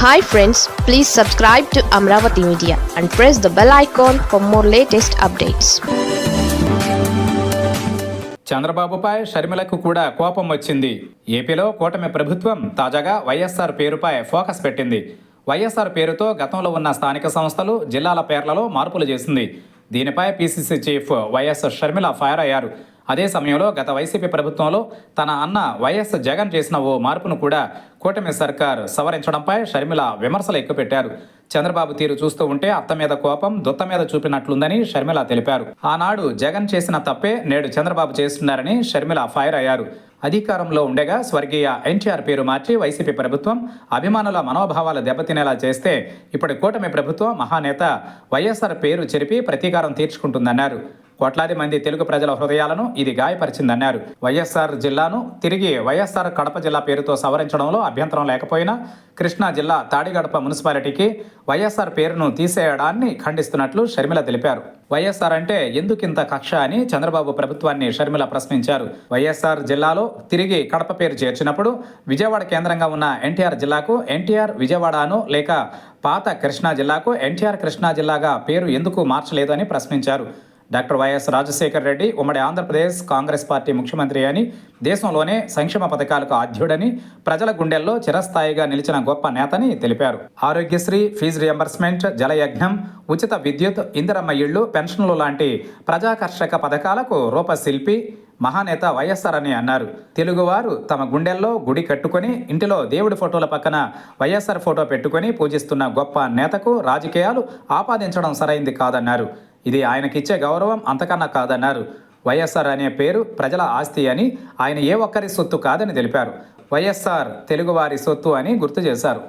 Hi friends please subscribe to Amaravati media and press the bell icon for more latest updates చంద్రబాబుపై షర్మిలకు కూడా కోపం వచ్చింది. ఏపీలో కూటమి ప్రభుత్వం తాజాగా వైఎస్ఆర్ పేరుపై ఫోకస్ పెట్టింది. వైఎస్ఆర్ పేరుతో గతంలో ఉన్న స్థానిక సంస్థలు జిల్లాల పేర్లలో మార్పులు చేసింది. దీనిపై PCC chief YS Sharmila fire అయ్యారు. అదే సమయంలో గత వైసీపీ ప్రభుత్వంలో తన అన్న వైఎస్ జగన్ చేసిన ఓ మార్పును కూడా కూటమి సర్కార్ సవరించడంపై షర్మిల విమర్శలు ఎక్కుపెట్టారు. చంద్రబాబు తీరు చూస్తూ ఉంటే అత్త మీద కోపం దుత్త మీద చూపినట్లుందని షర్మిల తెలిపారు. ఆనాడు జగన్ చేసిన తప్పే నేడు చంద్రబాబు చేస్తున్నారని షర్మిల ఫైర్ అయ్యారు. అధికారంలో ఉండగా స్వర్గీయ ఎన్టీఆర్ పేరు మార్చి వైసీపీ ప్రభుత్వం అభిమానుల మనోభావాలు దెబ్బతినేలా చేస్తే ఇప్పటి కూటమి ప్రభుత్వం మహానేత వైఎస్ఆర్ పేరు చెరిపి ప్రతీకారం తీర్చుకుంటుందన్నారు. కోట్లాది మంది తెలుగు ప్రజల హృదయాలను ఇది గాయపరిచిందన్నారు. వైఎస్ఆర్ జిల్లాను తిరిగి వైఎస్ఆర్ కడప జిల్లా పేరుతో సవరించడంలో అభ్యంతరం లేకపోయినా కృష్ణా జిల్లా తాడిగడప మున్సిపాలిటీకి వైఎస్ఆర్ పేరును తీసేయడాన్ని ఖండిస్తున్నట్లు షర్మిల తెలిపారు. వైఎస్ఆర్ అంటే ఎందుకింత కక్ష అని చంద్రబాబు ప్రభుత్వాన్ని షర్మిల ప్రశ్నించారు. వైఎస్ఆర్ జిల్లాలో తిరిగి కడప పేరు చేర్చినప్పుడు విజయవాడ కేంద్రంగా ఉన్న ఎన్టీఆర్ జిల్లాకు ఎన్టీఆర్ విజయవాడను లేక పాత కృష్ణా జిల్లాకు ఎన్టీఆర్ కృష్ణా జిల్లాగా పేరు ఎందుకు మార్చలేదు అని ప్రశ్నించారు. డాక్టర్ వైఎస్ రాజశేఖర్ రెడ్డి ఉమ్మడి ఆంధ్రప్రదేశ్ కాంగ్రెస్ పార్టీ ముఖ్యమంత్రి అని దేశంలోనే సంక్షేమ పథకాలకు ఆద్యుడని ప్రజల గుండెల్లో చిరస్థాయిగా నిలిచిన గొప్ప నేతని తెలిపారు. ఆరోగ్యశ్రీ ఫీజు రియంబర్స్మెంట్ జలయజ్ఞం ఉచిత విద్యుత్ ఇందిరమ్మ ఇళ్ళు పెన్షన్లు లాంటి ప్రజాకర్షక పథకాలకు రూపశిల్పి మహానేత వైఎస్ఆర్ అని అన్నారు. తెలుగువారు తమ గుండెల్లో గుడి కట్టుకొని ఇంటిలో దేవుడి ఫోటోల పక్కన వైఎస్ఆర్ ఫోటో పెట్టుకొని పూజిస్తున్న గొప్ప నేతకు రాజకీయాలు ఆపాదించడం సరైంది కాదన్నారు. ఇది ఆయనకిచ్చే గౌరవం అంతకన్నా కాదన్నారు. వైఎస్ఆర్ అనే పేరు ప్రజల ఆస్తి అని ఆయన ఏ ఒక్కరి సొత్తు కాదని తెలిపారు. వైఎస్ఆర్ తెలుగువారి సొత్తు అని గుర్తు చేశారు.